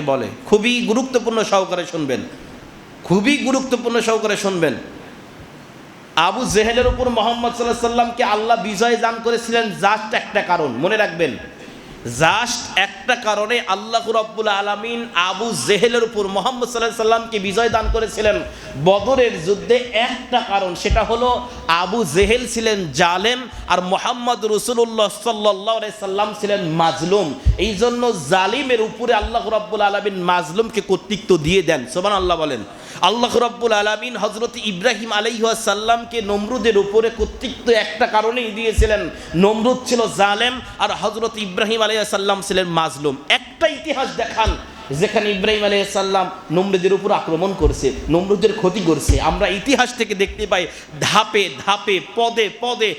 বলে, খুবই গুরুত্বপূর্ণ সহকারে শুনবেন, খুবই গুরুত্বপূর্ণ সহকারে শুনবেন। আবু জেহেলের উপর মোহাম্মদ সাল্লাহ সাল্লামকে আল্লাহ বিজয় দান করেছিলেন জাস্ট একটা কারণ, মনে রাখবেন। জাস্ট একটা কারণে আল্লাহ রব্বুল আলমিন আবু জেহেলের উপর মোহাম্মদ সাল্লাহ সাল্লামকে বিজয় দান করেছিলেন। বদরের যুদ্ধে একটা কারণ, সেটা হলো আবু জেহেল ছিলেন জালেম আর মোহাম্মদ রসুল্লাহ সাল্লাহ সাল্লাম ছিলেন মাজলুম। এই জন্য জালিমের উপরে আল্লাহ রব্বুল আলমিন মাজলুমকে কর্তৃত্ব দিয়ে দেন। সোমান আল্লাহ বলেন। আল্লাহ রব্বুল আলমিন হজরত ইব্রাহিম আলাইসাল্লামকে নমরুদের উপরে কর্তৃত্ব একটা কারণেই দিয়েছিলেন। নমরুদ ছিল জালেম আর হজরত ইব্রাহিম আলাইসাল্লাম ছিলেন মাজলুম। একটা ইতিহাস দেখান যেখানে ইব্রাহিম আলাইসাল্লাম নমরুদের উপর আক্রমণ করছে, নমরুদের ক্ষতি করছে। আমরা ইতিহাস থেকে দেখতে পাই ধাপে ধাপে, পদে পদে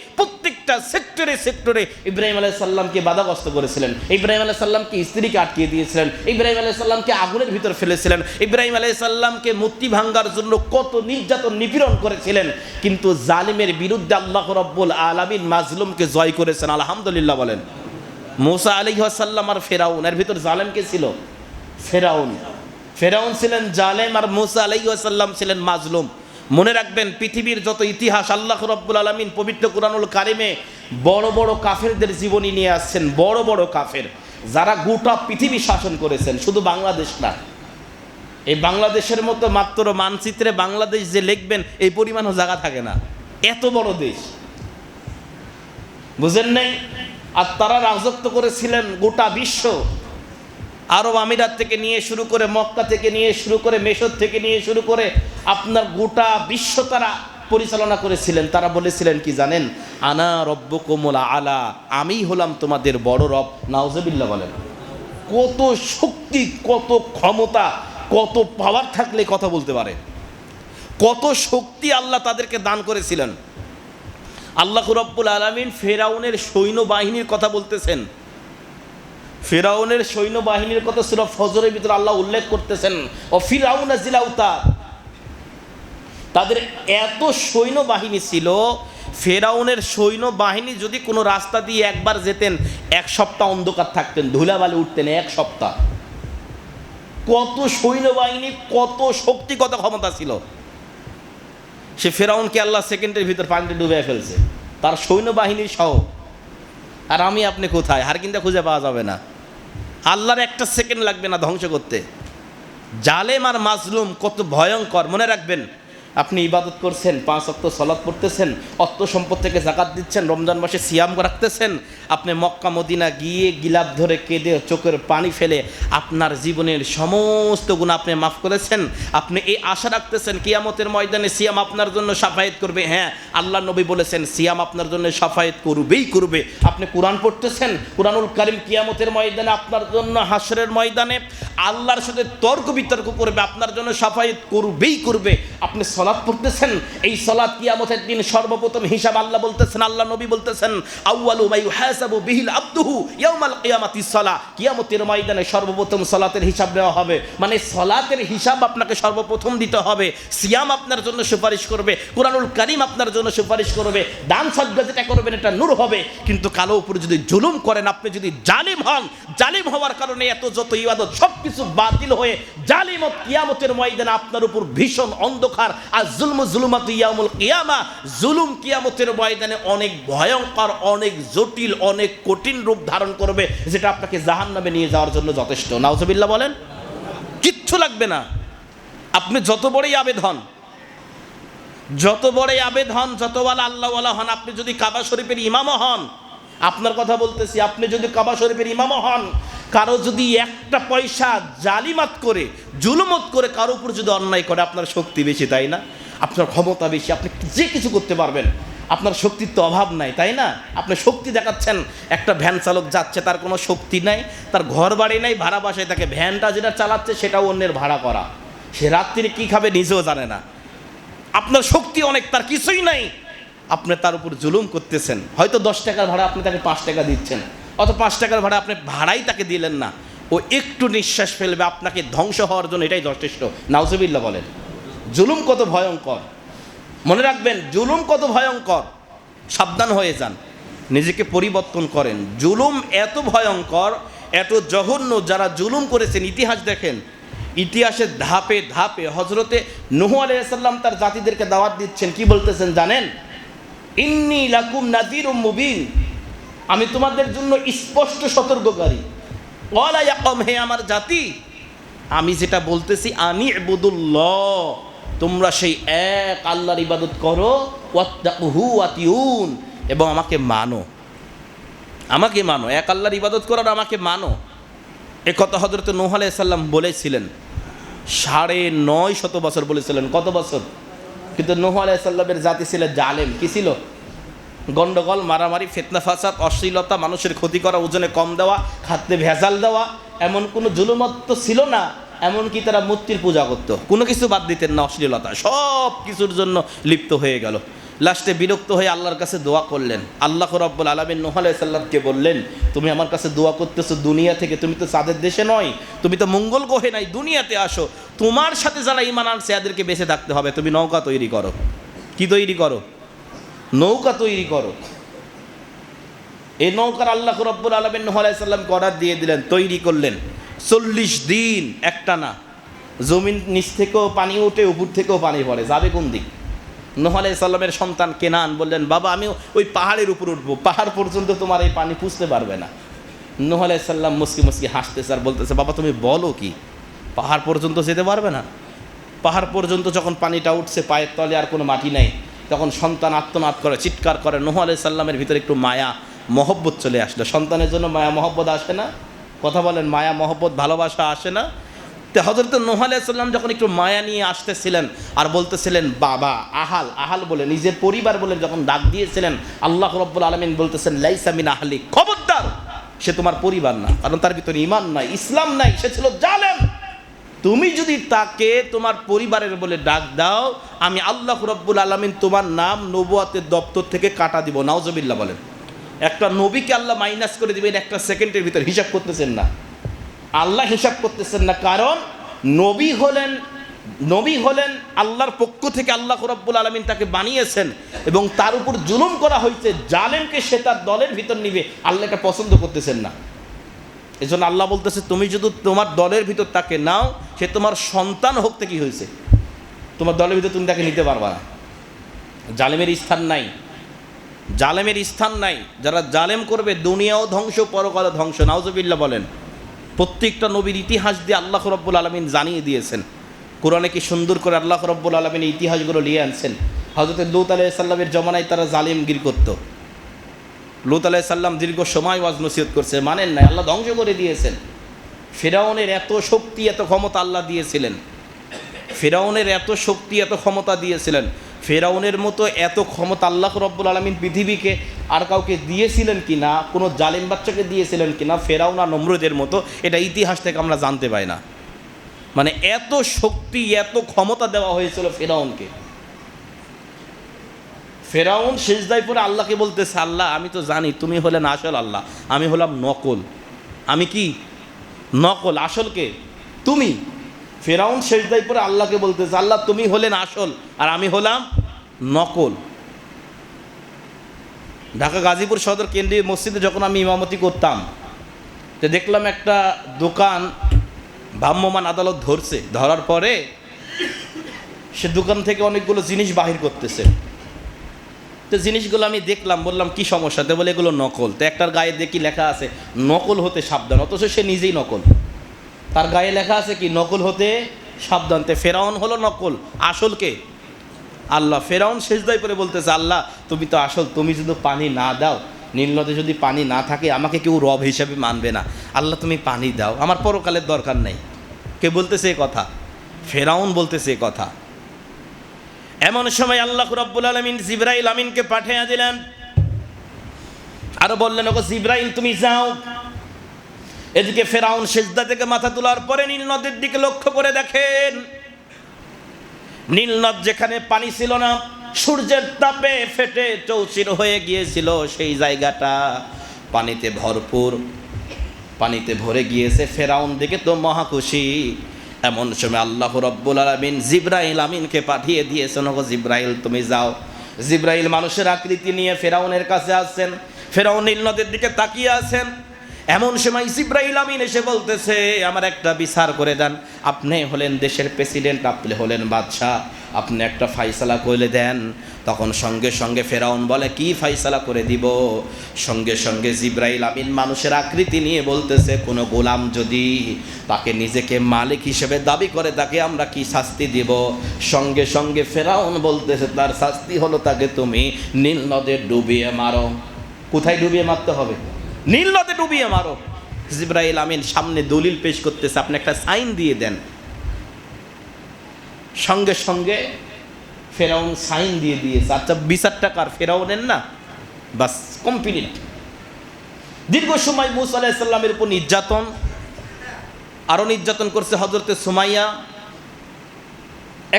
প্রত্যেকটা সেক্টরে সেক্টরে ইব্রাহিম আলাইসাল্লামকে বাধাগ্রস্ত করেছিলেন। ইব্রাহিম আলাইসাল্লামকে স্ত্রীকে আটকিয়ে দিয়েছিলেন। ইব্রাহিম আলাইসাল্লামকে আগুনের ভিতর ফেলেছিলেন। ইব্রাহিম আলাইসাল্লামকে মূর্তি ভাঙ্গার জন্য কত নির্যাতন, নিপীড়ন করেছিলেন। কিন্তু জালিমের বিরুদ্ধে আল্লাহ রব্বুল আলমিন মাজলুমকে জয় করেছেন। আলহামদুলিল্লাহ বলেন। মোসা আলী সাল্লাম আর ফেরাউন, এর ভিতর জালেমকে ছিল? ফেরাউন। ফেরাউন ছিলেন জালেম আর মুসা আলাইসাল্লাম ছিলেন মাজলুম। মনে রাখবেন, পৃথিবীর যত ইতিহাস, আল্লাহ রব্বুল আলমিন পবিত্র কুরআনুল কারিমে বড় বড় কাফেরদের জীবনী নিয়ে আসছেন, বড় বড় কাফের, যারা গোটা পৃথিবী শাসন করেছেন, শুধু বাংলাদেশ না। এই বাংলাদেশের মতো মাত্র মানচিত্রে বাংলাদেশ যে লিখবেন, এই পরিমাণও জায়গা থাকে না। এত বড় দেশ। বুঝেন নাই? আর তারা রাজত্ব করেছিলেন গোটা বিশ্ব। আরব আমিরাত থেকে নিয়ে শুরু করে মক্কা থেকে নিয়ে শুরু করে মেশর থেকে নিয়ে শুরু করে আপনার গোটা বিশ্ব তারা পরিচালনা করেছিলেন। তারা বলেছিলেন কি জানেন? আনা রব্ব কোমলা আলা, আমি হলাম তোমাদের বড় রব। নাওজবিল্লা বলেন। কত শক্তি, কত ক্ষমতা, কত পাওয়ার থাকলে কথা বলতে পারে। কত শক্তি আল্লাহ তাদেরকে দান করেছিলেন। আল্লাহ রব্বুল আলমিন ফেরাউনের সৈন্যবাহিনীর কথা বলতেছেন। ফেরাউনের সৈন্যবাহিনীর কথা ছিল ফজরের ভিতরে আল্লাহ উল্লেখ করতেছেন। ও ফিরাউন জিলাউতা তাদের এত সৈন্যবাহিনী ছিল, ফেরাউনের সৈন্যবাহিনী যদি কোনো রাস্তা দিয়ে একবার যেতেন, এক সপ্তাহ অন্ধকার থাকতেন, ধুলাবালি উঠতেন এক সপ্তাহ। কত সৈন্যবাহিনী, কত শক্তি কত ক্ষমতা ছিল। সে ফেরাউনকে আল্লাহ সেকেন্ডের ভিতর পানিতে ডুবে ফেলছে। তার সৈন্যবাহিনী সহ আর আমি আপনি কোথায়? হারকিনটা খুঁজে পাওয়া যাবে না। আল্লাহর একটা সেকেন্ড লাগবে না ধ্বংস করতে। জালেম আর মাজলুম কত ভয়ঙ্কর। মনে রাখবেন আপনি ইবাদত করছেন, পাঁচ অক্ত সলাদ পড়তেছেন অর্থ সম্পদ থেকে জাকাত দিচ্ছেন, রমজান মাসে সিয়াম রাখতেছেন, আপনি মক্কা, মদিনা গিয়ে গিলাপ ধরে কেঁদে চোখের পানি ফেলে আপনার জীবনের সমস্ত গুণ আপনি মাফ করেছেন, আপনি এই আশা রাখতেছেন, কিয়ামতের ময়দানে সিয়াম আপনার জন্য সাফায়েত করবে। হ্যাঁ আল্লাহ নবী বলেছেন, সিয়াম আপনার জন্য সাফায়েত করবেই করবে। আপনি কোরআন পড়তেছেন, কোরআনুল কারিম কিয়ামতের ময়দানে আপনার জন্য হাসরের ময়দানে আল্লাহর সাথে তর্ক বিতর্ক করবে, আপনার জন্য সাফায়েত করবেই করবে। আপনি সলাৎ পড়তেছেন, এই সলাৎ কিয়ামতের দিন সর্বপ্রথম হিসাব আল্লাহ বলতেছেন, আল্লাহ নবী বলতেছেন, আউয়ালু মাই ইউহাসাবু বিহিল আবদুহু ইয়াউমাল কিয়ামাতি সলা। কিয়ামতের ময়দানে সর্বপ্রথম সলাতের হিসাব নেওয়া হবে। মানে সলাতের হিসাব আপনাকে সর্বপ্রথম দিতে হবে। সিয়াম আপনার জন্য সুপারিশ করবে, কোরআনুল কারিম আপনার জন্য সুপারিশ করবে, দান সজ্জা যেটা করবেন এটা নূর হবে। কিন্তু কালো উপরে যদি জুলুম করেন, আপনি যদি জালিম হন, জালিম হওয়ার কারণে এত যত ইবাদত সব কিছু বাতিল হয়ে জালিমত কিয়ামতের ময়দানে আপনার উপর ভীষণ অন্ধকার আর জুলম জুলুমাত ইয়ামুল কিয়ামা, জুলুম কিয়ামতের ময়দানে অনেক ভয়ঙ্কর, অনেক জটিল, অনেক কঠিন রূপ ধারণ করবে, যেটা আপনাকে জাহান নামে নিয়ে যাওয়ার জন্য যথেষ্ট। নাউজবিল্লা বলেন? কিচ্ছু লাগবে না। আপনি যত বড়ই আবেদ হন যত বড়ই আবেদ হন যত বলা আল্লাহওয়ালা হন, আপনি যদি কাবা শরীফের ইমামও হন, আপনার কথা বলতেছি, আপনি যদি কাবা শরীফের ইমামও হন কারও যদি একটা পয়সা জালিমাত করে, জুলুমত করে কারও উপর যদি অন্যায় করে, আপনার শক্তি বেশি, তাই না? আপনার ক্ষমতা বেশি, আপনি যে কিছু করতে পারবেন, আপনার শক্তির তো অভাব নাই, তাই না? আপনি শক্তি দেখাচ্ছেন, একটা ভ্যান চালক যাচ্ছে, তার কোনো শক্তি নাই, তার ঘর বাড়ি নাই, ভাড়া বাসায় তাকে ভ্যানটা যেটা চালাচ্ছে, সেটাও অন্যের ভাড়া করা। সে রাত্রিরে কী খাবে, নিজেও জানে না। আপনার শক্তি অনেক, তার কিছুই নাই। আপনি তার উপর জুলুম করতেছেন। হয়তো দশ টাকার ভাড়া আপনি তাকে পাঁচ টাকা দিচ্ছেন। অত পাঁচ টাকার ভাড়া আপনি ভাড়াই তাকে দিলেন না। ও একটু নিঃশ্বাস ফেলবে, আপনাকে ধ্বংস হওয়ার জন্য এটাই যথেষ্ট। নাউজবিল্লা বলেন। জুলুম কত ভয়ঙ্কর। মনে রাখবেন, জুলুম কত ভয়ঙ্কর। সাবধান হয়ে যান, নিজেকে পরিবর্তন করেন। জুলুম এত ভয়ঙ্কর, এত জঘন্য, যারা জুলুম করেছেন, ইতিহাস দেখেন। ইতিহাসের ধাপে ধাপে হজরতে নুহ আলাইসাল্লাম তার জাতিদেরকে দাওয়াত দিচ্ছেন। কি বলতেছেন জানেন? ইন্নি লাকুম নাজির মুবিন। আমি তোমাদের জন্য স্পষ্ট সতর্ককারী। ইয়াকুম হে আমার জাতি, আমি যেটা বলতেছি আনি ইবুদুল্লাহ, তোমরা সেই এক আল্লাহর ইবাদত করো, ওয়াত্তাকুহু এবং আমাকে মানো। আমাকে মানো, এক আল্লাহর ইবাদত করার আমাকে মানো। এ কথা হজরত নোহ সাল্লাম বলেছিলেন, সাড়ে নয় শত বছর বলেছিলেন। কত বছর? কিন্তু নোহ সাল্লামের জাতি ছিল জালেম। কি ছিল? গন্ডগোল, মারামারি, ফেতনা, ফাসাদ, অশ্লীলতা, মানুষের ক্ষতি করা, ওজনে কম দেওয়া, খাদ্যে ভেজাল দেওয়া, এমন কোনো জুলুমত্ব ছিল না, এমনকি তারা মূর্তির পূজা করতো। কোনো কিছু বাদ দিতেন না অশ্লীলতা, সব কিছুর জন্য লিপ্ত হয়ে গেল। লাস্টে বিরক্ত হয়ে আল্লাহর কাছে দোয়া করলেন। আল্লাহ রব্বুল আলমিন নোহ সাল্লামকে বললেন, তুমি আমার কাছে দোয়া করতেছো দুনিয়া থেকে, তুমি তো চাঁদের দেশে নয়, তুমি তো মঙ্গল গ্রহে নাই, দুনিয়াতে আসো। তোমার সাথে যারা ইমান আনছে, এদেরকে বেঁচে থাকতে হবে। তুমি নৌকা তৈরি করো। কি তৈরি করো? নৌকা তৈরি করো। এই নৌকার আল্লাহ রব্বুল আলমিন নোহ সাল্লামকে অর্ডার দিয়ে দিলেন, তৈরি করলেন। চল্লিশ দিন একটা না জমিন নিচ থেকেও পানি ওঠে উপর থেকেও পানি পড়ে। যাবে কোন দিক? নোহ সাল্লামের সন্তান কেনান বললেন, বাবা, আমি ওই পাহাড়ের উপর উঠবো। পাহাড় পর্যন্ত তোমার এই পানি পুষতে পারবে না। নোহ সাল্লাম মুসকি মুসকি হাসতেছে আর বলতেছে, বাবা, তুমি বলো কি? পাহাড় পর্যন্ত যেতে পারবে না? পাহাড় পর্যন্ত যখন পানিটা উঠছে, পায়ের তলে আর কোনো মাটি নেই। তখন সন্তান আত্মনাদ করে, চিৎকার করে, নোহ সাল্লামের ভিতরে একটু মায়া, মহব্বত চলে আসলো। সন্তানের জন্য মায়া, মহব্বত আসে না? কথা বলেন, মায়া, মহব্বত, ভালোবাসা আসে না? তো হজরত নোহ সাল্লাম যখন একটু মায়া নিয়ে আসতেছিলেন আর বলতেছিলেন, বাবা, আহাল আহাল বলে, নিজের পরিবার বলে যখন ডাক দিয়েছিলেন, আল্লাহ রব্বুল আলমিন বলতেছেন লাইসামিন আহলি খবরদার, সে তোমার পরিবার না, কারণ তার ভিতরে ইমান নাই, ইসলাম নাই, সে ছিল জালেম। তুমি যদি তাকে তোমার পরিবারের বলে ডাক দাও, আমি আল্লাহ রব্বুল আলমিন তোমার নাম নবুয়াতের দপ্তর থেকে কাটা দিব। নাওজবিল্লা বলেন। একটা নবীকে আল্লাহ মাইনাস করে দিবেন, একটা সেকেন্ডের ভিতর হিসাব করতেছেন না। আল্লাহ হিসাব করতেছেন না, কারণ নবী হলেন নবী হলেন আল্লাহর পক্ষ থেকে আল্লাহ রব্বুল আলমিন তাকে বানিয়েছেন এবং তার উপর জুলুম করা হয়েছে। জালেমকে সে তার দলের ভিতর নিবে। আল্লাহ এটা পছন্দ করতেছেন না। এই জন্য আল্লাহ বলতেছে, তুমি যদি তোমার দলের ভিতর তাকে নাও, সে তোমার সন্তান হোক থেকে হয়েছে? তোমার দলের ভিতর তুমি তাকে নিতে পারবা না। জালেমের স্থান নাই। জালেমের স্থান নাই। যারা জালেম করবে, দুনিয়াও ধ্বংস পরকালে ধ্বংস। নাউজবিল্লা বলেন, প্রত্যেকটা নবীর ইতিহাস দিয়ে আল্লাহ রব্বুল আলমিন জানিয়ে দিয়েছেন। কোরআনে কি সুন্দর করে আল্লাহ রব্বুল আলমিন ইতিহাসগুলো নিয়ে আনছেন। হজরত লুত আলাহ সাল্লামের জমানায় তারা জালিমগির করতো। লুত আলাহ সাল্লাম দীর্ঘ সময় ওয়াজ নসিহত করছে, মানেন নাই, আল্লাহ ধ্বংস করে দিয়েছেন। ফেরাউনের এত শক্তি, এত ক্ষমতা আল্লাহ দিয়েছিলেন। ফেরাউনের এত শক্তি, এত ক্ষমতা দিয়েছিলেন। ফেরাউনের মতো এত ক্ষমতা আল্লাহ রব্বুল আলমিন পৃথিবীকে আর কাউকে দিয়েছিলেন কি না, কোনো জালিম বাচ্চাকে দিয়েছিলেন কি না, ফেরাউন নমরুদের মতো, এটা ইতিহাস থেকে আমরা জানতে পাই না। মানে এত শক্তি, এত ক্ষমতা দেওয়া হয়েছিল ফেরাউনকে। ফেরাউন শেষদায় পরে আল্লাহকে বলতেছে, আল্লাহ, আমি তো জানি তুমি হলেন আসল আল্লাহ, আমি হলাম নকল। আমি কি? নকল আসলকে তুমি। ফেরাউন শেষদায় পরে আল্লাহকে বলতেছে, আল্লাহ, তুমি হলেন আসল আর আমি হলাম নকল। ঢাকা গাজীপুর সদর কেন্দ্রীয় মসজিদে যখন আমি ইমামতি করতাম, তো দেখলাম একটা দোকান ভ্রাম্যমান আদালত ধরছে। ধরার পরে সে দোকান থেকে অনেকগুলো জিনিস বাহির করতেছে। তো জিনিসগুলো আমি দেখলাম, বললাম, কি সমস্যা? তো বলে, এগুলো নকল। তো একটার গায়ে দেখি লেখা আছে, নকল হতে সাবধান। অথচ সে নিজেই নকল। তার গায়ে লেখা আছে কি, নকল হতে সাবধান। তে ফেরাউন হলো নকল। আসল কে? আল্লাহ। ফেরাউন শেষ শেষদায় করে বলতেছে, আল্লাহ, তুমি তো আসল, তুমি যদি পানি না দাও। নীলনদে যদি পানি না থাকে, আমাকে কেউ রব হিসাবে মানবে না। আল্লাহ, তুমি পানি দাও। আমার পরকালের দরকার নেই। কে বলতেছে এ কথা? ফেরাউন বলতেছে এ কথা। এমন সময় আল্লাহ রব্বুল আলমিন জিব্রাইল আমিনকে পাঠিয়ে দিলেন। আরও বললেন, ওগো জিব্রাইল, তুমি যাও। এদিকে ফেরাউন সেজদা থেকে মাথা তোলার পরে নীল নদের দিকে লক্ষ্য করে দেখেন, নীল নদ যেখানে পানি ছিল না, সূর্যের তাপে ফেটে চৌচির হয়ে গিয়েছিল সেই জায়গাটা। পানিতে ভরপুর, পানিতে ভরে গিয়েছে ফেরাউন দেখে তো মহা খুশি। এমন সময় আল্লাহ রব্বুল আলমিন জিব্রাইল আমিনকে পাঠিয়ে দিয়েছেন, ওগো জিব্রাইল, তুমি যাও। জিব্রাইল মানুষের আকৃতি নিয়ে ফেরাউনের কাছে আসছেন, ফেরাউন নীল নদের দিকে তাকিয়ে আছেন। এমন সময় জিব্রাইল আমিন এসে বলতেছে, আমার একটা বিচার করে দেন। আপনি হলেন দেশের প্রেসিডেন্ট, আপনি হলেন বাদশাহ। আপনি একটা ফাইসালা করে দেন। তখন সঙ্গে সঙ্গে ফেরাউন বলে, কি ফাইসালা করে দিব? সঙ্গে সঙ্গে জিব্রাইল আমিন মানুষের আকৃতি নিয়ে বলতেছে, কোনো গোলাম যদি তাকে নিজেকে মালিক হিসেবে দাবি করে, তাকে আমরা কি শাস্তি দিব? সঙ্গে সঙ্গে ফেরাউন বলতেছে, তার শাস্তি হলো তাকে তুমি নীল নদে ডুবিয়ে মারো। কোথায় ডুবিয়ে মারতে হবে? নীল নদে ডুবিয়ে মারো। জিব্রাইল আমিন সামনে দলিল পেশ করতেছে, আপনি একটা সাইন দিয়ে দেন। সঙ্গে সঙ্গে ফেরাউন সাইন দিয়ে দিয়েছে। আচ্ছা বিচার টাকার ফেরাউনের না? বাস কমপ্লিট দীর্ঘ সময় মুসা আলাহিসাল্লামের উপর নির্যাতন আরও নির্যাতন করছে হজরতে সুমাইয়া।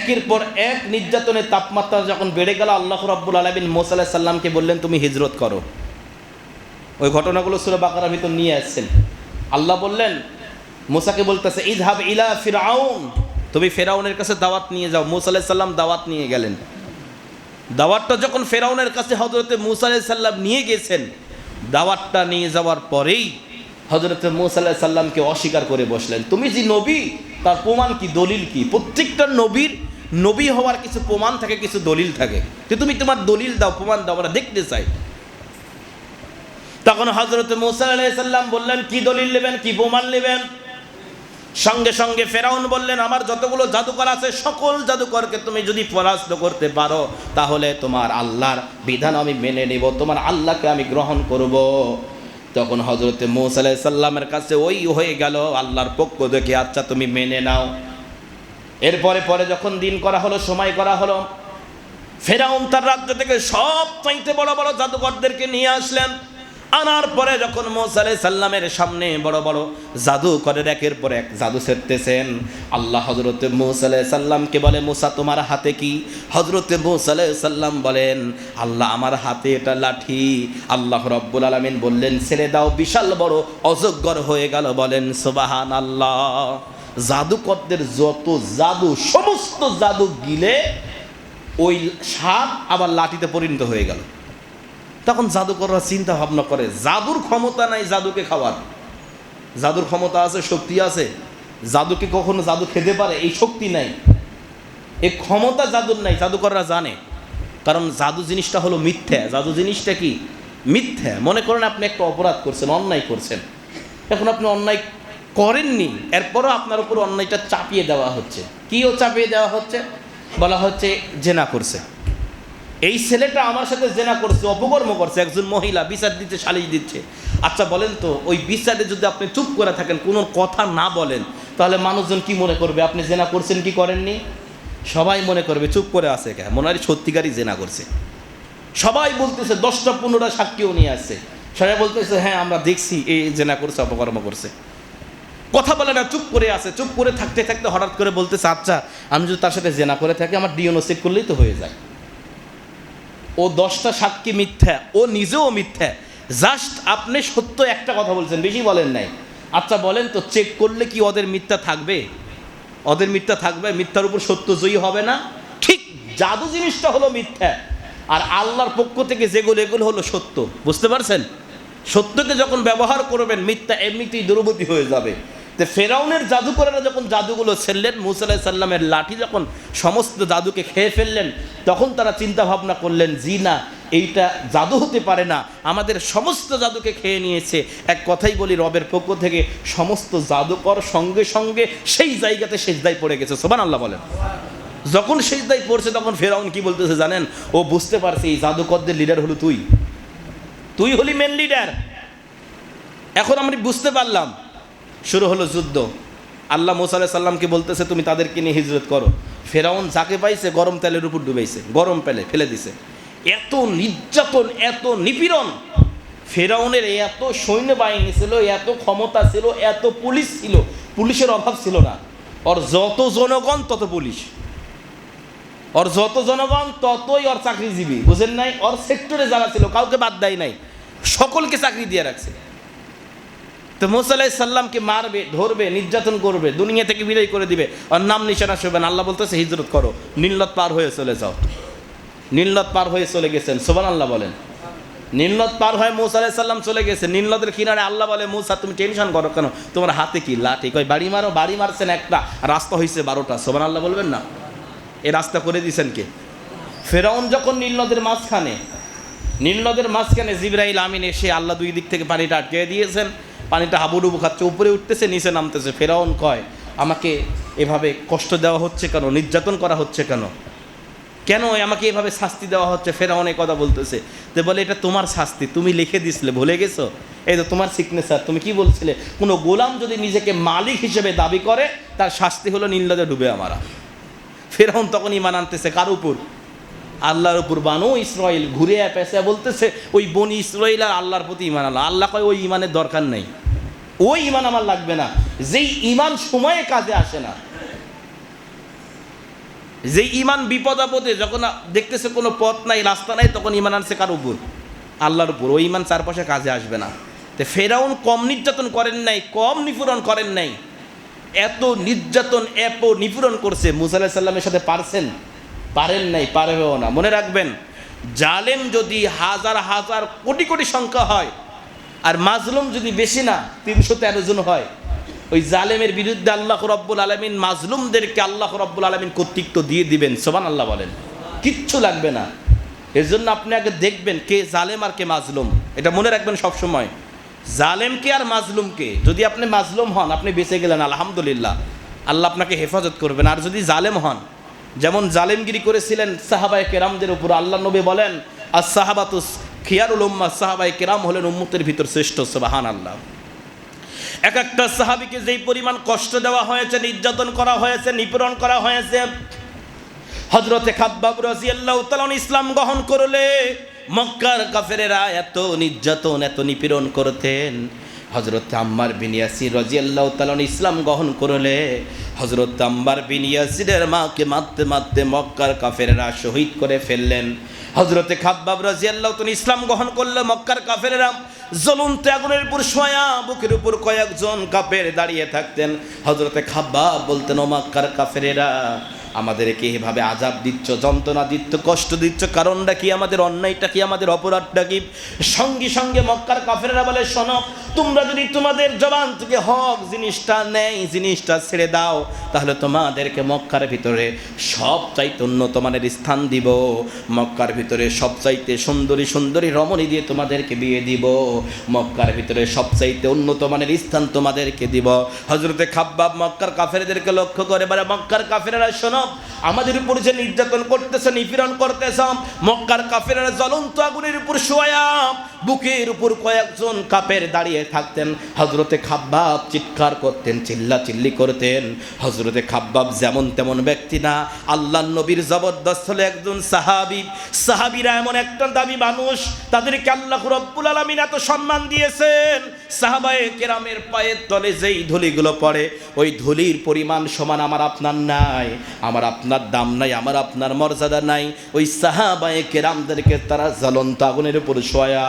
একের পর এক নির্যাতনের তাপমাত্রা যখন বেড়ে গেল, আল্লাহ রব্বুল আলমিন মোসা আলাহ সাল্লামকে বললেন, তুমি হিজরত করো। ওই ঘটনাগুলো সুরে বাকার ভিতর নিয়ে আসছেন। আল্লাহ বললেন, মোসাকে বলতেছে ইদহাব ইলা ফিরাউন তুমি ফেরাউনের কাছে দাওয়াত নিয়ে যাও। মুসা আলাহ সাল্লাম দাওয়াত নিয়ে গেলেন। দাওয়াতটা যখন ফেরাউনের কাছে হজরতে মুসা আলাহ সাল্লাম নিয়ে গেছেন, দাওয়াতটা নিয়ে যাওয়ার পরেই হজরতে মুসা সাল্লামকে অস্বীকার করে বসলেন। তুমি যে নবী, তার প্রমাণ কি, দলিল কি? প্রত্যেকটা নবীর নবী হওয়ার কিছু প্রমাণ থাকে, কিছু দলিল থাকে। তো তুমি তোমার দলিল দাও, প্রমাণ দাও, আমরা দেখতে চাই। তখন হজরত মুসা আলাইসাল্লাম বললেন, কি দলিল নেবেন, কি প্রমাণ নেবেন? সঙ্গে সঙ্গে ফেরাউন বললেন, আমার যতগুলো জাদুকর আছে, সকল জাদুকরকে তুমি যদি পরাস্ত করতে পারো, তাহলে তোমার আল্লাহর বিধান আমি মেনে নেব, তোমার আল্লাহকে আমি গ্রহণ করব। তখন হজরতে মৌসা সাল্লামের কাছে ওই হয়ে গেল, আল্লাহর পক্ষ দেখে আচ্ছা তুমি মেনে নাও। এরপরে পরে যখন দিন করা হলো, সময় করা হলো, ফেরাউন তার রাজ্য থেকে সব চাইতে বড় বড় জাদুকরদেরকে নিয়ে আসলেন। আনার পরে যখন মোসা আলাই সাল্লামের সামনে বড় বড় জাদু করে একের পর এক জাদু সেরতেছেন আল্লাহ হজরত মোসা আলাই সাল্লামকে বলে, মোসা, তোমার হাতে কি? হজরত মোসা আলাই সাল্লাম বলেন, আল্লাহ, আমার হাতে এটা লাঠি। আল্লাহ রব্বুল আলমিন বললেন, ছেড়ে দাও, বিশাল বড় অযোগ্যর হয়ে গেল। বলেন সোবাহান আল্লাহ জাদুকরদের যত জাদু, সমস্ত জাদু গিলে ওই সাপ আবার লাঠিতে পরিণত হয়ে গেল। তখন জাদুকররা চিন্তা ভাবনা করে, জাদুর ক্ষমতা নাই জাদুকে খাওয়ার। জাদুর ক্ষমতা আছে, শক্তি আছে। জাদুকে কখনো জাদু খেতে পারে, এই শক্তি নাই। এই ক্ষমতা জাদুর নাই, জাদুকররা জানে। কারণ জাদু জিনিসটা হলো মিথ্যা। জাদু জিনিসটা কি? মিথ্যা। মনে করেন আপনি একটা অপরাধ করছেন, অন্যায় করছেন। এখন আপনি অন্যায় করেননি, এরপরও আপনার উপর অন্যায়টা চাপিয়ে দেওয়া হচ্ছে। কিও চাপিয়ে দেওয়া হচ্ছে? বলা হচ্ছে জেনা করছে। এই ছেলেটা আমার সাথে জেনা করছে, অপকর্ম করছে, একজন মহিলা বিচার দিচ্ছে সালিশ দিচ্ছে। আচ্ছা বলেন তো, ওই বিচারে যদি আপনি চুপ করে থাকেন, কোনো কথা না বলেন, তাহলে মানুষজন কি মনে করবে? আপনি জেনা করছেন কি করেননি? সবাই মনে করবে, চুপ করে আছে কে? মনে হয় সত্যিকারই জেনা করছে। সবাই বলতেছে, দশটা পনেরোটা সাক্ষীও নিয়ে আসছে। সবাই বলতেছে হ্যাঁ আমরা দেখছি এই জেনা করছে, অপকর্ম করছে। কথা বলে না, চুপ করে আছে। চুপ করে থাকতে থাকতে হঠাৎ করে বলতেছে আচ্ছা আমি যদি তার সাথে জেনা করে থাকি, আমার ডিএনও চেক করলেই তো হয়ে যায়। ও দশটা সাক্ষী মিথ্যা? ও নিজেও মিথ্যা। জাস্ট আপনি সত্য একটা কথা বলছেন, বেশি বলেন নাই। আচ্ছা বলেন তো চেক করলে কি ওদের মিথ্যা থাকবে? ওদের মিথ্যা থাকবে, মিথ্যার উপর সত্য জয়ী হবে না? ঠিক, জাদু জিনিসটা হলো মিথ্যা। আর আল্লাহর পক্ষ থেকে যেগুলো এগুলো হলো সত্য। বুঝতে পারছেন? সত্যকে যখন ব্যবহার করবেন, মিথ্যা এমনিতেই দূরবর্তী হয়ে যাবে। ফেরাউনের জাদুকরেরা যখন জাদুগুলো ছেড়লেন, মুসা আলাহি সাল্লামের লাঠি যখন সমস্ত জাদুকে খেয়ে ফেললেন, তখন তারা চিন্তা ভাবনা করলেন, জি না, এইটা জাদু হতে পারে না। আমাদের সমস্ত জাদুকে খেয়ে নিয়েছে। এক কথাই বলি, রবের পক্ষ থেকে সমস্ত জাদুকর সঙ্গে সঙ্গে সেই জায়গাতে সেজদায় পড়ে গেছে। সোবান আল্লাহ বলেন। যখন সেজদায় পড়ছে, তখন ফেরাউন কি বলতেছে জানেন? ও বুঝতে পারছে, এই জাদুকরদের লিডার হলো তুই। তুই হলি মেন লিডার এখন আমরা বুঝতে পারলাম শুরু হলো যুদ্ধ। আল্লাহ মোসা সাল্লামকে বলতেছে, তুমি তাদেরকে নিয়ে হিজরত করো। ফেরাউন যাকে পাইছে, গরম তেলের উপর ডুবেছে গরম পেলে ফেলে দিছে। এত নির্যাতন, এত নিপীড়ন। ফেরাউনের এত সৈন্যবাহিনী ছিল, এত ক্ষমতা ছিল, এত পুলিশ ছিল, পুলিশের অভাব ছিল না। ওর যত জনগণ, তত পুলিশ। ওর যত জনগণ, ততই ওর চাকরিজীবী। বুঝেন নাই? ওর সেক্টরে যারা ছিল, কাউকে বাদ দেয় নাই। সকলকে চাকরি দিয়ে রাখছে। তো মোসাল্লাহ সাল্লামকে মারবে, ধরবে, নির্যাতন করবে, দুনিয়া থেকে বিদায় করে দিবে। ওর নাম নিশানা শোবেন আল্লাহ বলতেছে, হিজরত করো। নীলত পার হয়ে চলে যাও। নীলত পার হয়ে চলে গেছেন। সোবান আল্লাহ বলেন। নীলনদ পার হয়ে মৌসা আলাইসাল্লাম চলে গেছে। নীলনদের কিনারে আল্লাহ বলে, মৌসা, তুমি টেনশন করো কেন? তোমার হাতে কি লাঠি? কই বাড়ি মারো, বাড়ি মারছেন একটা। রাস্তা হয়েছে বারোটা। সোমান আল্লাহ বলবেন না? এ রাস্তা করে দিয়েছেন কে? ফেরাউন যখন নীলনদের মাঝখানে নীলনদের মাঝখানে জিব্রাইল আমিন এসে আল্লাহ দুই দিক থেকে পানিটা আটকে দিয়েছেন। পানিটা হাবুডুবু খাচ্ছে, উপরে উঠতেছে, নিচে নামতেছে। ফেরাউন কয়, আমাকে এভাবে কষ্ট দেওয়া হচ্ছে কেন? নির্যাতন করা হচ্ছে কেন? কেন আমাকে এভাবে শাস্তি দেওয়া হচ্ছে? ফেরাউন এই কথা বলতেছে। তো বলে, এটা তোমার শাস্তি, তুমি লিখে দিছিলে, ভুলে গেছো? এই তো তোমার সিগনেচার তুমি কি বলছিলে? কোনো গোলাম যদি নিজেকে মালিক হিসেবে দাবি করে, তার শাস্তি হলো নীলনদে ডুবে আমারা। ফেরাউন তখন ইমান আনতেছে, কার উপর? আল্লাহর উপর বানো ইসরায়েল ঘুরে পেঁচে বলতেছে, ওই বনি ইসরায়েল আর আল্লাহর প্রতি ইমান আল্লাহ আল্লাহ কয়, ওই ইমানের দরকার নেই। ওই ইমান আমার লাগবে না। যেই ইমান সময়ে কাজে আসে না যে ইমান বিপদ আপদে যখন দেখতেছে কোনো পথ নাই, রাস্তা নাই, তখন ইমান আনছে কার উপর? আল্লাহর উপর। ওই ইমান চারপাশে কাজে আসবে না। তো ফেরাউন কম নির্যাতন করেন নাই, কম নিপূরণ করেন নাই। এত নির্যাতন, এত নিপূরণ করছে। মুসা সাল্লামের সাথে পারছেন? পারেন নাই, পারবেও না। মনে রাখবেন, জালেম যদি হাজার হাজার কোটি কোটি সংখ্যা হয়, আর মাজলুম যদি বেশি না, তিনশো তেরো জন হয়, ওই জালেমের বিরুদ্ধে আল্লাহ রব্বুল আলমিন মাজলুমদেরকে আল্লাহ রব্বুল আলমিন কর্তৃত্ব দিয়ে দিবেন সোবান আল্লাহ বলেন। কিচ্ছু লাগবে না। এর জন্য আপনি আগে দেখবেন কে জালেম আর কে মাজলুম। এটা মনে রাখবেন সবসময়। জালেমকে আর মাজলুমকে, যদি আপনি মাজলুম হন, আপনি বেঁচে গেলেন, আলহামদুলিল্লাহ। আল্লাহ আপনাকে হেফাজত করবেন। আর যদি জালেম হন যেমন জালেমগিরি করেছিলেন সাহাবায় কেরামদের উপর আল্লাহ নবী বলেন আর সাহাবাতুস খিয়ারুল উম্মা সাহাবায় কেরাম হলেন উম্মতের ভিতর শ্রেষ্ঠ সবাহান আল্লাহ এক একটা সাহাবিকে যেই পরিমাণ কষ্ট দেওয়া হয়েছে, নির্যাতন করা হয়েছে, নিপীড়ন করা হয়েছে হজরতে খাব্বাব রাজিয়াল্লাহ তালন ইসলাম গ্রহণ করলে মক্কার কাফেরেরা এত নির্যাতন, এত নিপীড়ন করতেন। হজরত আম্মার বিন ইয়াসির রাজিয়াল্লাহ তালন ইসলাম গ্রহণ করলে হজরত আম্মার বিন ইয়াসিরের মাকে মারতে মারতে মক্কার কাফেরেরা শহীদ করে ফেললেন। হজরতে খাব্বাব রাজিয়াল্লাহ তখন ইসলাম গ্রহণ করলে মক্কার কাফেরেরা জ্বলন্ত আগুনের উপর শোয়া বুকের উপর কয়েকজন কাপের দাঁড়িয়ে থাকতেন। হজরতে খাব্বাব বলতেন, ও মক্কার কাফেরেরা আমাদেরকে এভাবে আজাব দিচ্ছ, যন্ত্রণা দিচ্ছ, কষ্ট দিচ্ছ, কারণটা কি আমাদের অন্যায়টা কি, আমাদের অপরাধটা কি? সঙ্গে সঙ্গে মক্কার কাফেরেরা বলে, শোনো, তোমরা যদি তোমাদের জবান থেকে হক জিনিসটা নেই, জিনিসটা ছেড়ে দাও, তাহলে তোমাদেরকে মক্কার ভিতরে সব চাইতে উন্নত মানের স্থান দিব। মক্কার ভিতরে সব চাইতে সুন্দরী সুন্দরী রমণী দিয়ে তোমাদেরকে বিয়ে দিব। মক্কার ভিতরে সব চাইতে উন্নত মানের স্থান তোমাদেরকে দিব। হজরতে খাব্বাব মক্কার কাফেরদেরকে লক্ষ্য করে বলে, মক্কার কাফেরা শোনো আমাদের উপর যে নির্যাতন করতেছে, নিপীড়ন করতেছ, মক্কার কাফেরেরা জ্বলন্ত আগুনের উপর শোয়া বুকের উপর কয়েকজন কাপের দাঁড়িয়ে থাকতেন। হজরতে খাব্বাব চিৎকার করতেন চিল্লা চিল্লি করতেন। হজরতে খাব্বাব যেমন তেমন ব্যক্তি না, আল্লাহ নবীর জবরদস্ত হলে একজন সাহাবি। সাহাবিরা এমন একটা দাবি মানুষ, তাদেরকে আল্লাহ রব্বুল আলমিন এত সম্মান দিয়েছেন। সাহাবায়ে কেরামের পায়ের তলে যেই ধুলিগুলো পড়ে, ওই ধুলির পরিমাণ সমান আমার আপনার নাই। আমার আপনার দাম নাই, আমার আপনার মর্যাদা নাই। ওই সাহাবায়ে কেরামদেরকে তারা জ্বলন্ত আগুনের উপর শোয়া,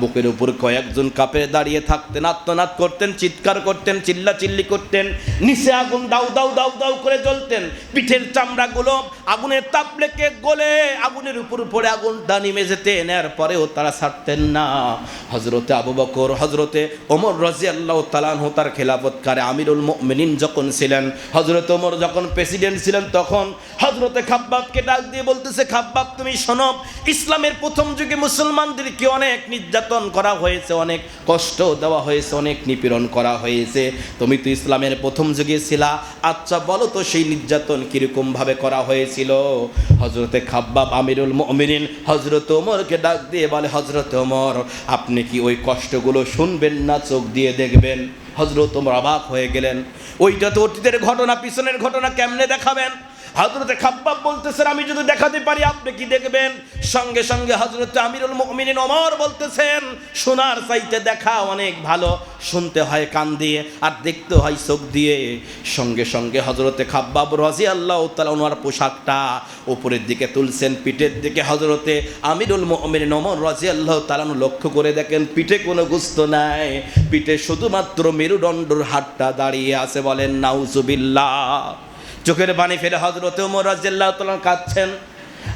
বুকের উপর কয়েকজন কাপে দাঁড়িয়ে থাকতেন, আত্মনাদ করতেন, চিৎকার করতেন চিল্লা চিল্লি করতেন, নিচে আগুন দাউ দাউ দাউ দাউ করে জ্বলতেন। পিঠের চামড়াগুলো আগুনের তাপ লেগে গলে আগুনের উপর পড়ে আগুনটা নেমে যেতেন এরপরেও তারা ছাড়তেন না। হজরতে আবু বকর হজরতে ওমর রাজি আল্লাহ তালানহ তার খেলাফতকারে আমিরুল মিনিন যখন ছিলেন হজরত ওমর যখন প্রেসিডেন্ট ছিলেন তখন হজরতে খাব্বাবকে ডাক দিয়ে বলতেছে, খাব্বাব, তুমি শোনো, ইসলামের প্রথম যুগে মুসলমানদেরকে অনেক নির্যাতন করা হয়েছে, অনেক কষ্ট দেওয়া হয়েছে, অনেক নিপীড়ন করা হয়েছে। তুমি তো ইসলামের প্রথম যুগে ছিলা আচ্ছা বলো তো সেই নির্যাতন কীরকম ভাবে করা হয়েছিল? হজরতে খাব্বাব, আমিরুল মমিনিন হজরত ওমরকে ডাক দিয়ে বলে হজরত ওমর, আপনি কি ওই কষ্টগুলো শুনবেন না, চোখ দিয়ে দেখবেন? হজরত রাবাক অবাক হয়ে গেলেন। ওইটা তো অতীতের ঘটনা পিছনের ঘটনা কেমনে দেখাবেন? হজরতে খাব্বাব বলতেছেন, আমি যদি দেখাতে পারি, আপনি কি দেখবেন? সঙ্গে সঙ্গে হজরত আমিরুল মুমিনিন ওমর বলতেছেন শোনার চাইতে দেখা অনেক ভালো, শুনতে হয় কান দিয়ে আর দেখতে হয় চোখ দিয়ে। সঙ্গে সঙ্গে হজরতে খাব্বাব রাজি আল্লাহ তালা ওনার পোশাকটা উপরের দিকে তুলছেন, পিঠের দিকে হজরতে আমিরুল মুমিনিন ওমর রাজি আল্লাহ তালানু লক্ষ্য করে দেখেন, পিঠে কোনো গুস্ত নাই। পিঠে শুধুমাত্র মেরুদণ্ডর হাতটা দাঁড়িয়ে আছে বলেন, নাউজুবিল্লাহ। চোখের বাণী ফেলে হজরত উমর রাজিয়াল্লাহ তালান কাঁদছেন।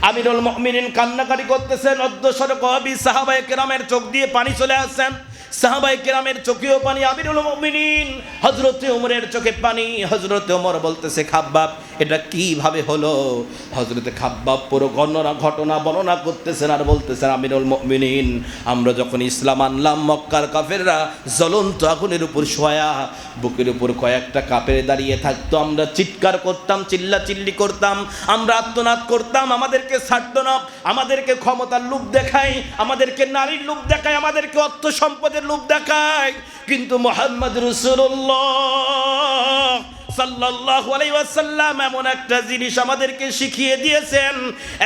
আমিরুল মহমিন কান্নাকারি করতেছেন অর্ধ কবি সাহাবায় কেরামের চোখ দিয়ে পানি চলে আসছেন। সাহাবায়ে কেরামের চোখেও পানি, আমিরুল মুমিনিন। হযরতে ওমরের চোখে পানি। হযরতে ওমর বলতেছে, খাব্বাব, এটা কীভাবে হলো? হযরতে খাব্বাব পুরো গণনা ঘটনা বর্ণনা করতেছেন আর বলতেছেন, আমিরুল মুমিনিন, আমরা যখন ইসলাম আনলাম মক্কার কাফেররা, জ্বলন্ত আগুনের উপর শোয়া, বুকের উপর কয়েকটা কাপের দাঁড়িয়ে থাকতো, আমরা চিৎকার করতাম চিল্লা চিল্লি করতাম, আমরা আত্মনাদ করতাম, আমাদেরকে ছাড়তো না, আমাদেরকে ক্ষমতার লোভ দেখায়, আমাদেরকে নারীর লোভ দেখায়, আমাদেরকে অর্থ সম্পদের লোভ দেখায়। কিন্তু মোহাম্মদ রসুল্লাহ সাল্লাল্লাহু আলাইহি এমন একটা জিনিস আমাদেরকে শিখিয়ে দিয়েছেন,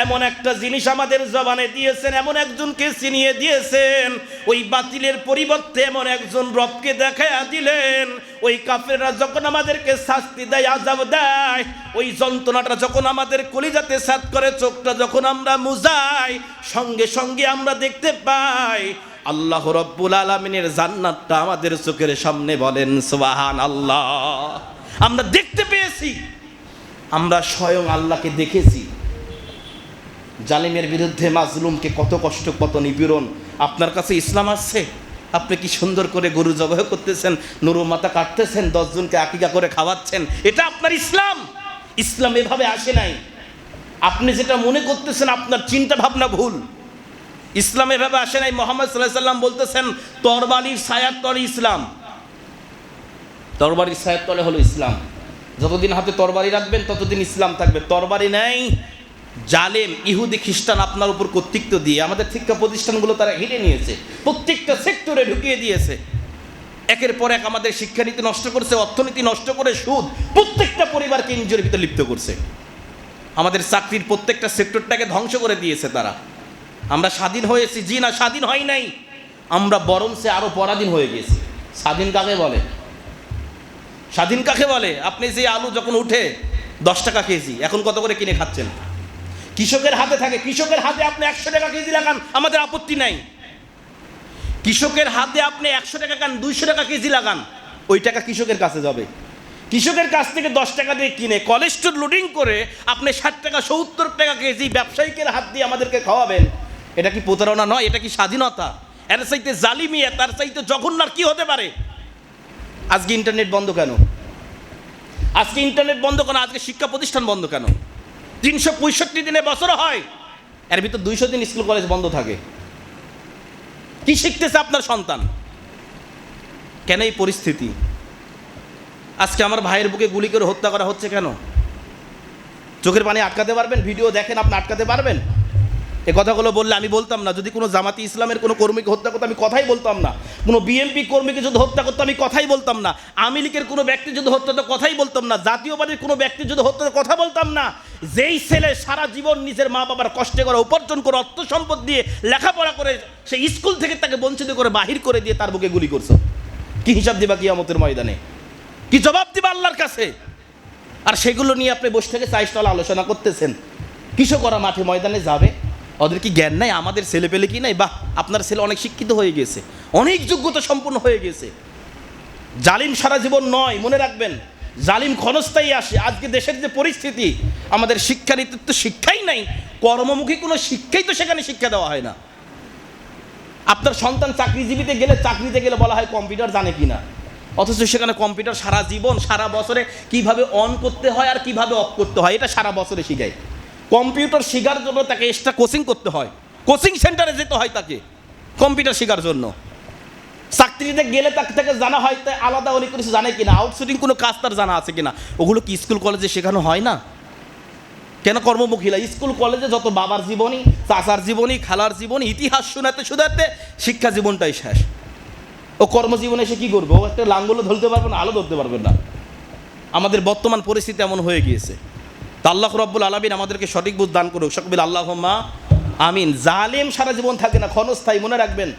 এমন একটা জিনিস আমাদের জবানে দিয়েছেন, এমন একজনকে চিনিয়ে দিয়েছেন, ওই বাতিলের পরিবর্তে এমন একজন রবকে দেখায়া দিলেন, ওই কাফেররা যখন আমাদেরকে শাস্তি দেয় আজাব দেয়, ওই যন্ত্রণাটা যখন আমাদের কলিজাতে সাত করে, চোখটা যখন আমরা মুজাই, সঙ্গে সঙ্গে আমরা দেখতে পাই আল্লাহ রব্বুল আলমিনের জান্নাতটা আমাদের চোখের সামনে বলেন সুবাহান আল্লাহ আমরা দেখতে পেয়েছি। আমরা স্বয়ং আল্লাহকে দেখেছি। জালিমের বিরুদ্ধে মাজলুমকে কত কষ্ট, কত নিপীড়ন। আপনার কাছে ইসলাম আসছে আপনি কি সুন্দর করে গরু জবাহ করতেছেন, নুরু মাথা কাটতেছেন দশজনকে আকিকা করে খাওয়াচ্ছেন? এটা আপনার ইসলাম। ইসলাম এভাবে আসে নাই। আপনি যেটা মনে করতেছেন, আপনার চিন্তা ভাবনা ভুল। ইসলাম এভাবে আসে নাই, মোহাম্মদ সাল্লাহ সাল্লাম বলতেছেন তরবালির ছায়ার তরে ইসলাম। তরবারির ছায়ার তলে হলো ইসলাম। যতদিন হাতে তরবারি রাখবেন, ততদিন ইসলাম থাকবে। তরবারি নেই, জালেম, ইহুদি, খ্রিস্টান আপনার উপর কর্তৃত্ব দিয়ে, আমাদের শিক্ষা প্রতিষ্ঠানগুলো তারা ঘিরে নিয়েছে, প্রত্যেকটা সেক্টরে ঢুকিয়ে দিয়েছে। একের পর এক আমাদের শিক্ষানীতি নষ্ট করছে, অর্থনীতি নষ্ট করে সুদ, প্রত্যেকটা পরিবারকে ইঞ্জুরির ভিতরে লিপ্ত করছে। আমাদের চাকরির প্রত্যেকটা সেক্টরটাকে ধ্বংস করে দিয়েছে তারা। আমরা স্বাধীন হয়েছি। জি না, স্বাধীন হয় নাই। আমরা বরঞ্চে আরও পরাধীন হয়ে গেছি। স্বাধীন কাকে বলে? স্বাধীন কাকে বলে? আপনি যে আলু যখন উঠে, দশ টাকা কেজি, এখন কত করে কিনে খাচ্ছেন? কৃষকের হাতে থাকে। কৃষকের হাতে আপনি একশো টাকা কেজি লাগান, আমাদের আপত্তি নাই। কৃষকের হাতে আপনি একশো টাকা খান, দুইশো টাকা কেজি লাগান, ওই টাকা কৃষকের কাছে যাবে। কৃষকের কাছ থেকে দশ টাকা দিয়ে কিনে কলেস্টোর লোডিং করে আপনি ষাট টাকা, সত্তর টাকা কেজি ব্যবসায়িকের হাত দিয়ে আমাদেরকে খাওয়াবেন। এটা কি প্রতারণা নয়, এটা কি স্বাধীনতা? এর চাইতে জালিমিয়া তার চাইতে জঘন্যার কি হতে পারে? আজকে ইন্টারনেট বন্ধ কেন? আজকে ইন্টারনেট বন্ধ কেন? আজকে শিক্ষা প্রতিষ্ঠান বন্ধ কেন? তিনশো পঁয়ষট্টি দিনে বছর হয়, এর ভিতর দুইশো দিন স্কুল কলেজ বন্ধ থাকে। কি শিখতেছে আপনার সন্তান? কেন এই পরিস্থিতি? আজকে আমার ভাইয়ের বুকে গুলি করে হত্যা করা হচ্ছে কেন? চোখের পানি আটকাতে পারবেন? ভিডিও দেখেন, আপনি আটকাতে পারবেন? এ কথাগুলো বললে আমি বলতাম না। যদি কোনো জামাতি ইসলামের কোনো কর্মীকে হত্যা করতো, আমি কথাই বলতাম না। কোনো বিএনপি কর্মীকে যদি হত্যা করতো, আমি কথাই বলতাম না। আওয়ামী লীগের কোনো ব্যক্তি যদি হত্যা করতো, কথাই বলতাম না। জাতীয় কোনো ব্যক্তি যদি হত্যা কথা বলতাম না। যেই ছেলে সারা জীবন নিজের মা বাবার কষ্টে করে, উপার্জন করে, অর্থ সম্পদ দিয়ে লেখাপড়া করে সে স্কুল থেকে তাকে বঞ্চিত করে, বাহির করে দিয়ে তার বুকে গুলি করছ। কি হিসাব দিবা কি কিয়ামতের ময়দানে? কি জবাব দিবা আল্লাহর কাছে? আর সেগুলো নিয়ে আপনি বসে থেকে চাইস্টল আলোচনা করতেছেন। কিসব করা মাঠে ময়দানে যাবে? ওদের কি জ্ঞান নাই? আমাদের ছেলে পেলে কি নাই? বাহ, আপনার ছেলে অনেক শিক্ষিত হয়ে গেছে। অনেক যোগ্যতা সম্পূর্ণ হয়ে গেছে। জালিম সারা জীবন নয়, মনে রাখবেন। জালিম ক্ষণস্থায়ী আসে। আজকে দেশের যে পরিস্থিতি, আমাদের শিক্ষানীতির তো শিক্ষাই নাই। কর্মমুখী কোনো শিক্ষাই তো সেখানে শিক্ষা দেওয়া হয় না। আপনার সন্তান চাকরিজীবীতে গেলে, চাকরিতে গেলে বলা হয় কম্পিউটার জানে কি না অথচ সেখানে কম্পিউটার সারা জীবন, সারা বছরে কীভাবে অন করতে হয় আর কীভাবে অফ করতে হয়, এটা সারা বছরে শিখায়। কম্পিউটার শেখার জন্য তাকে এক্সট্রা কোচিং করতে হয়। কোচিং সেন্টারে যেতে হয় তাকে, কম্পিউটার শেখার জন্য। চাকরিতে গেলে তাকে থেকে জানা হয় তাই আলাদা অনেক কিছু জানে কিনা আউটসোর্সিং কোনো কাজ তার জানা আছে কিনা। ওগুলো কি স্কুল কলেজে শেখানো হয় না? কেন কর্মমুখীরা স্কুল কলেজে যত বাবার জীবনী, চাচার জীবনী, খালার জীবনী, ইতিহাস শোনাতে শোনাতে শিক্ষা জীবনটাই শেষ। ও কর্মজীবনে এসে কী করবে? ও একটা লাঙ্গলও ধরতে পারবে না, আলো ধরতে পারবে না। আমাদের বর্তমান পরিস্থিতি এমন হয়ে গিয়েছে। তা আল্লাহ রব্বুল আলমিন আমাদেরকে সঠিক বুঝ দান করুক। সকবিল আল্লাহ আমিন। জালেম সারা জীবন থাকে না, ক্ষণস্থায়ী, মনে রাখবেন।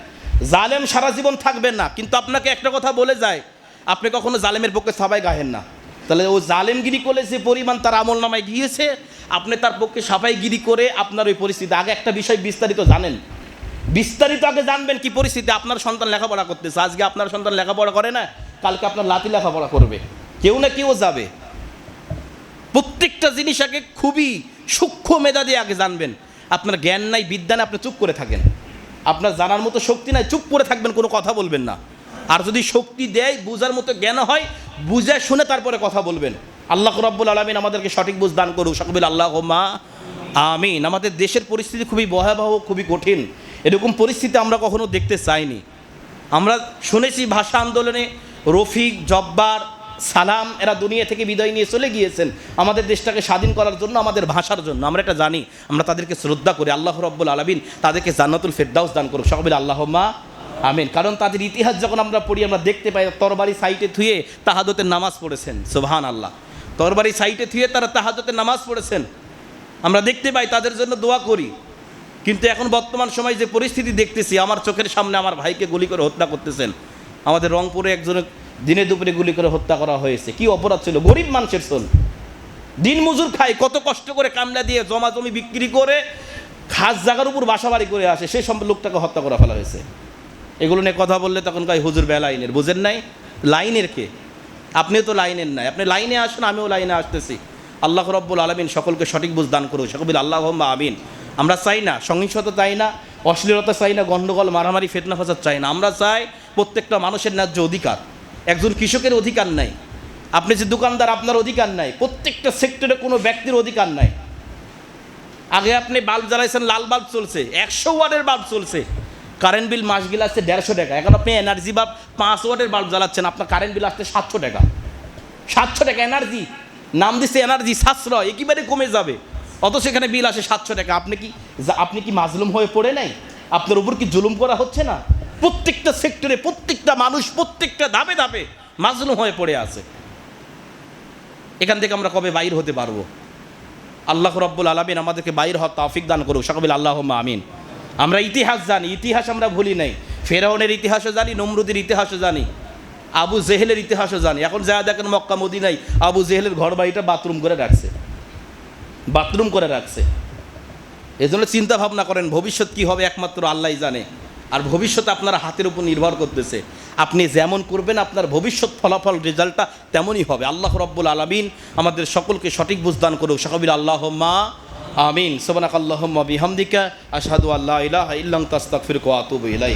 জালেম সারা জীবন থাকবেন না, কিন্তু আপনাকে একটা কথা বলে যায়, আপনি কখনো জালেমের পক্ষে সবাই গাহেন না। তাহলে ও জালেমগিরি করলে যে পরিমাণ তার আমল নামায় গিয়েছে, আপনি তার পক্ষে সাফাইগিরি করে আপনার ওই পরিস্থিতি। আগে একটা বিষয় বিস্তারিত জানেন। বিস্তারিত আগে জানবেন কি পরিস্থিতি। আপনার সন্তান লেখাপড়া করতেছে। আজকে আপনার সন্তান লেখাপড়া করে না, কালকে আপনার লাতি লেখাপড়া করবে। কেউ না কেউ যাবে। প্রত্যেকটা জিনিস আগে খুবই সূক্ষ্ম মেধা দিয়ে আগে জানবেন। আপনার জ্ঞান নাই, বিদ্যা নাই, আপনি চুপ করে থাকেন। আপনার জানার মতো শক্তি নাই, চুপ করে থাকবেন, কোনো কথা বলবেন না। আর যদি শক্তি দেয়, বুঝার মতো জ্ঞান হয়, বুঝে শুনে তারপরে কথা বলবেন। আল্লাহ রব্বুল আলমিন আমাদেরকে সঠিক বুঝ দান করুক। সকবিল আল্লাহ মা আমিন। আমাদের দেশের পরিস্থিতি খুবই ভয়াবহ, খুবই কঠিন। এরকম পরিস্থিতি আমরা কখনো দেখতে চাইনি। আমরা শুনেছি ভাষা আন্দোলনে রফিক, জব্বার সালাম, এরা দুনিয়া থেকে বিদায় নিয়ে চলে গিয়েছেন। আমাদের দেশটাকে স্বাধীন করার জন্য, আমাদের ভাষার জন্য। আমরা এটা জানি। আমরা তাদেরকে শ্রদ্ধা করি। আল্লাহ রব্বুল আলমিন তাদেরকে জান্নাতুল ফেরদাউস দান করুক। সকবিল আল্লাহ মা আমিন। কারণ তাদের ইতিহাস যখন আমরা পড়ি, আমরা দেখতে পাই, তরবারি সাইটে থুয়ে তাহাদতের নামাজ পড়েছেন। সোভান আল্লাহ তরবারি সাইটে থুয়ে তারা তাহাদতের নামাজ পড়েছেন। আমরা দেখতে পাই, তাদের জন্য দোয়া করি। কিন্তু এখন বর্তমান সময় যে পরিস্থিতি দেখতেছি, আমার চোখের সামনে আমার ভাইকে গুলি করে হত্যা করতেছেন। আমাদের রংপুরে একজনের দিনে দুপুরে গুলি করে হত্যা করা হয়েছে। কি অপরাধ ছিল? গরিব মানুষের সোল দিন মজুর খায়, কত কষ্ট করে কামলা দিয়ে জমা জমি বিক্রি করে, খাস জায়গার উপর বাসা বাড়ি করে আসে, সেই সব লোকটাকে হত্যা করা ফেলা হয়েছে। এগুলো নিয়ে কথা বললে তখন কয়, হুজুর, বে লাইনের। বুঝেন নাই? লাইনের কে? আপনি তো লাইনের নাই। আপনি লাইনে আসুন, আমিও লাইনে আসতেছি। আল্লাহ রব্বুল আলমিন সকলকে সঠিক বুঝ দান করুক। সকবিল আল্লাহ আমিন। আমরা চাই না, সহিংসতা চাই না, অশ্লীলতা চাই না গণ্ডগোল মারামারি, ফেতনা ফাসাদ চাই না। আমরা চাই প্রত্যেকটা মানুষের ন্যায্য অধিকার। একজন কৃষকের অধিকার নাই। আপনি যে দোকানদার, আপনার অধিকার নাই। প্রত্যেকটা সেক্টরে কোনো ব্যক্তির অধিকার নাই। আগে আপনি বাল্ব জ্বালাইছেন, লাল বাল্ব চলছে। একশো ওয়াটের বাল্ব চলছে। কারেন্ট বিল মাস বিল আসছে দেড়শো টাকা। এখন আপনি এনার্জি বাল্ব পাঁচ ওয়াটের বাল্ব জ্বালাচ্ছেন, আপনার কারেন্ট বিল আসছে সাতশো টাকা। সাতশো টাকা এনার্জি। নাম দিচ্ছে এনার্জি, সাশ্রয়, একেবারে কমে যাবে। অত সেখানে বিল আসে সাতশো টাকা। আপনি কি আপনি কি মাজলুম হয়ে পড়ে নাই? আপনার উপর কি জুলুম করা হচ্ছে না? প্রত্যেকটা সেক্টরে, প্রত্যেকটা মানুষ, প্রত্যেকটা ধাপে ধাপে মাজলুম হয়ে পড়ে আছে। এখান থেকে আমরা কবে বাইর হতে পারব? আল্লাহ রব্বুল আলমিন আমাদেরকে বাইর হওয়ার তাফিক দান করুক। সকবিল আল্লাহ আমিন। আমরা ইতিহাস জানি, ইতিহাস আমরা ভুলি নাই। ফেরাউনের ইতিহাসও জানি, নমরুদের ইতিহাসও জানি। আবু জেহেলের ইতিহাসও জানি। এখন যা দেখেন মক্কা মদিনাই আবু জেহেলের ঘর বাড়িটা বাথরুম করে রাখছে। বাথরুম করে রাখছে। এজন্য চিন্তা ভাবনা করেন, ভবিষ্যৎ কি হবে একমাত্র আল্লাহ জানে। আর ভবিষ্যৎ আপনার হাতের উপর নির্ভর করতেছে। আপনি যেমন করবেন, আপনার ভবিষ্যৎ ফলাফল, রেজাল্টটা তেমনই হবে। আল্লাহ রব্বুল আলমিন আমাদের সকলকে সঠিক বুঝদান করুক। সকবির আল্লাহ মা আমিন। সোবানাক আল্লাহ বিহামদিকা আসাদু আল্লাহ ইলাহ ইল্লাং তাস্তাকফির কোয়াতুব ইলাই